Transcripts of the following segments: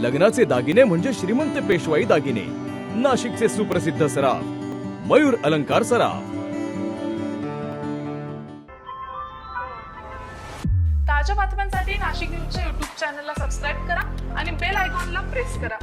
लग्नाचे दागिने म्हणजे श्रीमंत पेशवाई दागिने. नाशिकचे सुप्रसिद्ध सराफ मयूर अलंकार सराफ. ताज्या बातम्यांसाठी नाशिक न्यूजच्या युट्यूब चॅनलला सबस्क्राईब करा आणि बेल आयकॉनला प्रेस करा.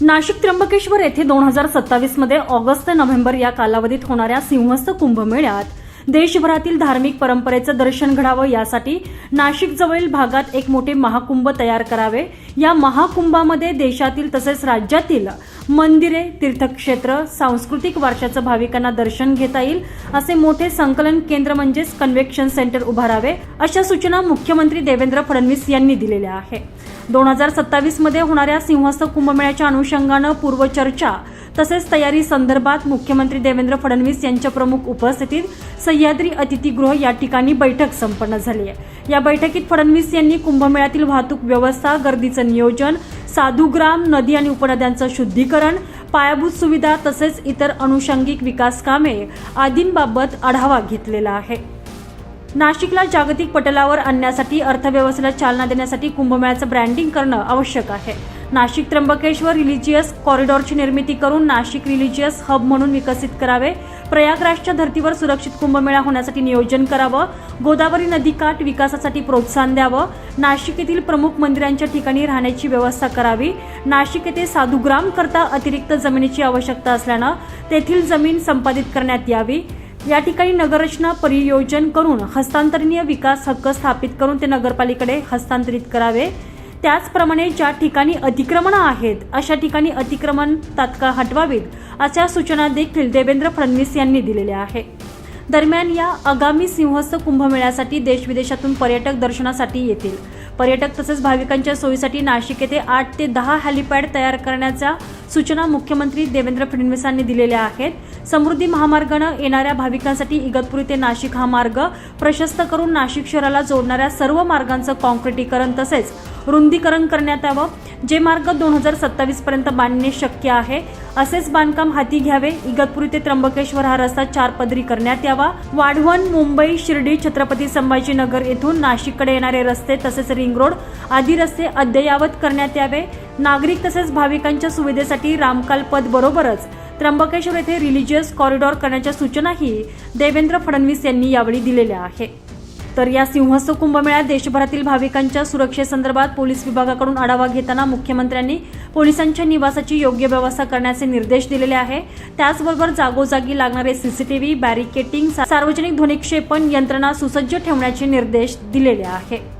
नाशिक त्र्यंबकेश्वर येथे दोन हजार सत्तावीसमध्ये ऑगस्ट ते नोव्हेंबर या कालावधीत होणाऱ्या सिंहस्थ कुंभमेळ्यात देशभरातील धार्मिक परंपरेचं दर्शन घडावं यासाठी नाशिकजवळील भागात एक मोठे महाकुंभ तयार करावे. या महाकुंभामध्ये देशातील तसेच राज्यातील मंदिरे तीर्थक्षेत्र सांस्कृतिक वारशाचं भाविकांना दर्शन घेता येईल. असे मोठे संकलन केंद्र म्हणजेच कन्व्हेक्शन सेंटर उभारावे अशा सूचना मुख्यमंत्री देवेंद्र फडणवीस यांनी दिलेल्या आहे. दोन हजार सत्तावीसमध्ये होणाऱ्या सिंहस्थ कुंभमेळ्याच्या अनुषंगानं पूर्वचर्चा तसेच तयारी संदर्भात मुख्यमंत्री देवेंद्र फडणवीस यांच्या प्रमुख उपस्थितीत सह्याद्री अतिथीगृह या ठिकाणी बैठक संपन्न झाली आहे. या बैठकीत फडणवीस यांनी कुंभमेळ्यातील वाहतूक व्यवस्था गर्दीचं नियोजन साधुग्राम नदी आणि उपनद्यांचं शुद्धीकरण पायाभूत सुविधा तसेच इतर अनुषंगिक विकास कामे आदींबाबत आढावा घेतलेला आहे. नाशिकला जागतिक पटलावर आणण्यासाठी अर्थव्यवस्थेला चालना देण्यासाठी कुंभमेळ्याचं ब्रँडिंग करणं आवश्यक आहे. नाशिक त्र्यंबकेश्वर रिलिजियस कॉरिडॉरची निर्मिती करून नाशिक रिलिजियस हब म्हणून विकसित करावे. प्रयागराजच्या धर्तीवर सुरक्षित कुंभमेळा होण्यासाठी नियोजन करावं. गोदावरी नदीकाठ विकासासाठी प्रोत्साहन द्यावं. नाशिक येथील प्रमुख मंदिरांच्या ठिकाणी राहण्याची व्यवस्था करावी. नाशिक येथे साधुग्राम करता अतिरिक्त जमिनीची आवश्यकता असल्यानं तेथील जमीन संपादित करण्यात यावी. या ठिकाणी नगररचना परियोजन करून हस्तांतरणीय विकास हक्क स्थापित करून ते नगरपालिकेकडे हस्तांतरित करावे. त्याचप्रमाणे ज्या ठिकाणी अतिक्रमणं आहेत अशा ठिकाणी अतिक्रमण तात्काळ हटवावीत अशा सूचना देखील देवेंद्र फडणवीस यांनी दिलेल्या आहे दरम्यान या आगामी सिंहस्थ कुंभमेळ्यासाठी देशविदेशातून पर्यटक दर्शनासाठी येतील. पर्यटक तसेच भाविकांच्या सोयीसाठी नाशिक येथे आठ ते दहा हॅलिपॅड तयार करण्याचा सूचना मुख्यमंत्री देवेंद्र फडणवीसांनी दिलेल्या आहेत. समृद्धी महामार्गानं येणाऱ्या भाविकांसाठी इगतपुरी ते नाशिक हा मार्ग प्रशस्त करून नाशिक शहराला जोडणाऱ्या सर्व मार्गांचं कॉन्क्रिटीकरण तसेच रुंदीकरण करण्यात यावं. जे मार्ग दोन हजार सत्तावीस पर्यंत बांधणे शक्य आहे असेच बांधकाम हाती घ्यावे. इगतपुरी ते त्र्यंबकेश्वर हा रस्ता चार पदरी करण्यात यावा. वाढवण मुंबई शिर्डी छत्रपती संभाजीनगर येथून नाशिककडे येणारे रस्ते तसेच रिंग रोड आदी रस्ते अद्ययावत करण्यात यावे. नागरिक तसेच भाविकांच्या सुविधेसाठी रामकाल पद बरोबरच त्र्यंबकेश्वर येथे रिलिजियस कॉरिडॉर करण्याच्या सूचनाही देवेंद्र फडणवीस यांनी यावेळी दिलेल्या आहे. तर या सिंहस्थ कुंभमेळ्यात देशभरातील भाविकांच्या सुरक्षेसंदर्भात पोलीस विभागाकडून आढावा घेताना मुख्यमंत्र्यांनी पोलिसांच्या निवासाची योग्य व्यवस्था करण्याचे निर्देश दिलेले आहे. त्याचबरोबर जागोजागी लागणारे सीसीटीव्ही बॅरिकेटिंग सार्वजनिक ध्वनिक्षेपण यंत्रणा सुसज्ज ठेवण्याचे निर्देश दिलेले आहे.